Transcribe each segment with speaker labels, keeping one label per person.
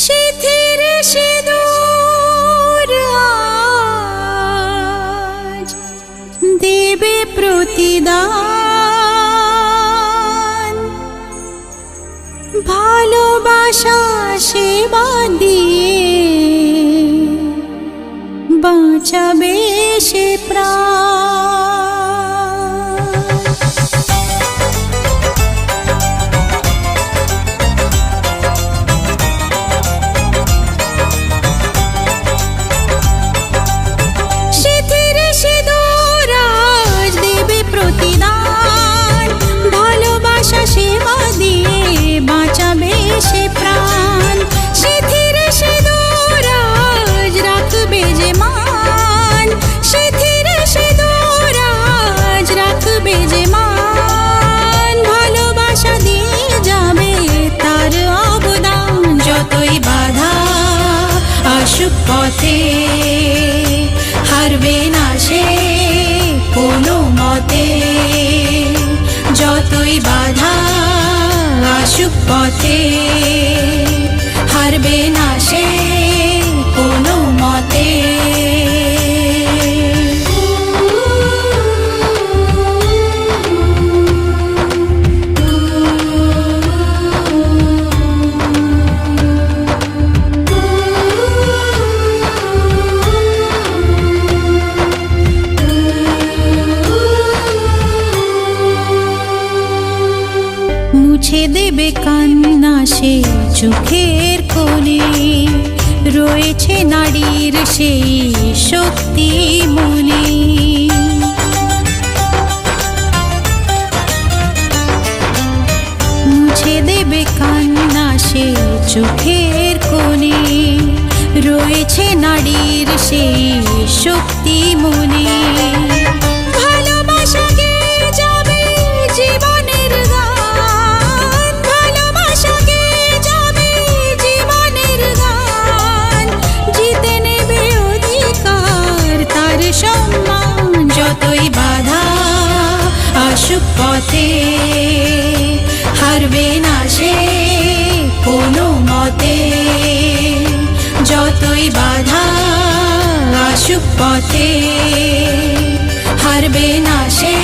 Speaker 1: শিথির সিঁদুর দেবে প্রতিদান। ভালোবাসা সেবা দিয়ে বাঁচাবে সে প্রাণ। মতে যতই বাধা আসুক পথে হারবে না সে দেবে কান্না চোখের কোণে। রয়েছে নারীর সেই শক্তি মনে। মুছে দেবে কান্না সে চোখের কোণে। রয়েছে নারীর সেই শক্তি মনে। আসুক পথে হারবে না সে কোনো মতে। যতই বাধা আসুক পথে হারবে না সে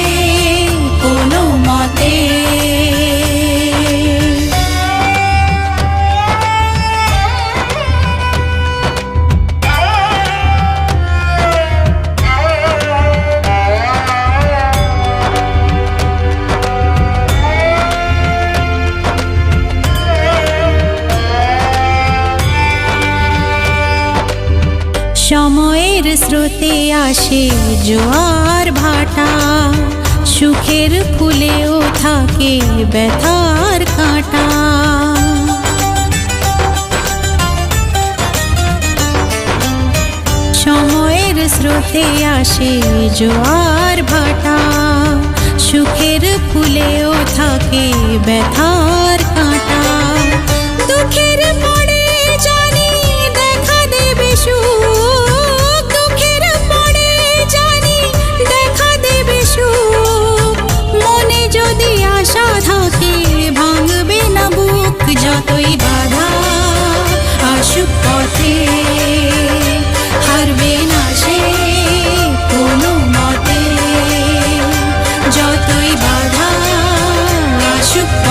Speaker 1: স্রোতে আসে জোয়ার ভাটা। সুখের ফুলেও থাকে ব্যথার কাঁটা। সময়ের স্রোতে আসে জোয়ার ভাটা। সুখের ফুলেও থাকে ব্যথার কাঁটা। দুঃখের 슈퍼